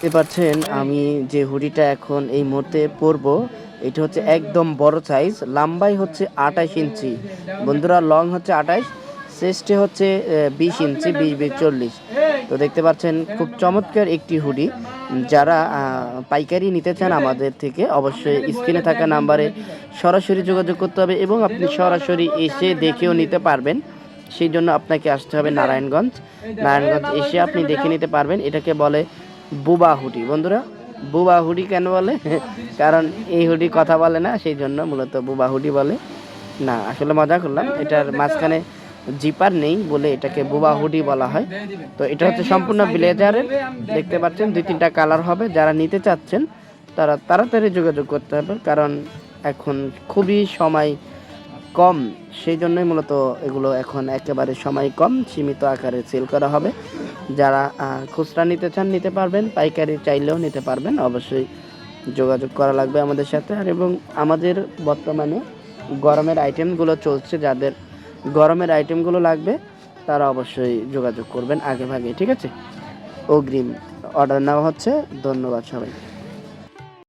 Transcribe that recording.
দেখতে পাচ্ছেন, আমি যে হুডিটা এখন এই মুহূর্তে পরবো, এটা হচ্ছে একদম বড় সাইজ লাম্বাই হচ্ছে আঠাশ ইঞ্চি। বন্ধুরা লং হচ্ছে আঠাশ চেস্টে হচ্ছে বিশ ইঞ্চি, বিশ বিশ, চল্লিশ। তো দেখতে পাচ্ছেন, খুব চমৎকার একটি হুডি। যারা পাইকারি নিতে চান আমাদের থেকে, অবশ্যই স্ক্রিনে থাকা নাম্বারে সরাসরি যোগাযোগ করতে হবে এবং আপনি সরাসরি এসে দেখেও নিতে পারবেন। সেই জন্য আপনাকে আসতে হবে নারায়ণগঞ্জ। নারায়ণগঞ্জ এসে আপনি দেখে নিতে পারবেন, এটাকে বলে বুবা হুডি। বন্ধুরা, বুবা হুডি কেন বলে? কারণ এই হুডি কথা বলে না, সেই জন্য মূলত বুবা হুডি বলে। না, আসলে মজা করলাম। এটার মাঝখানে জিপার নেই বলে এটাকে বুবা হুডি বলা হয়। তো এটা হচ্ছে সম্পূর্ণ ব্লেজারের দেখতে পাচ্ছেন, দুই তিনটা কালার হবে। যারা নিতে চাচ্ছেন, তারা তাড়াতাড়ি যোগাযোগ করতে হবে কারণ এখন খুবই সময় কম সেই জন্যই মূলত এগুলো এখন একেবারে সময় কম সীমিত আকারে সেল করা হবে। যারা খুচরা নিতে চান নিতে পারবেন, পাইকারি চাইলেও নিতে পারবেন। অবশ্যই যোগাযোগ করা লাগবে আমাদের সাথে। আর এবং আমাদের বর্তমানে গরমের আইটেমগুলো চলছে, যাদের গরমের আইটেমগুলো লাগবে, তারা অবশ্যই যোগাযোগ করবেন আগে ভাগে, ঠিক আছে? অগ্রিম অর্ডার নেওয়া হচ্ছে। ধন্যবাদ সবাই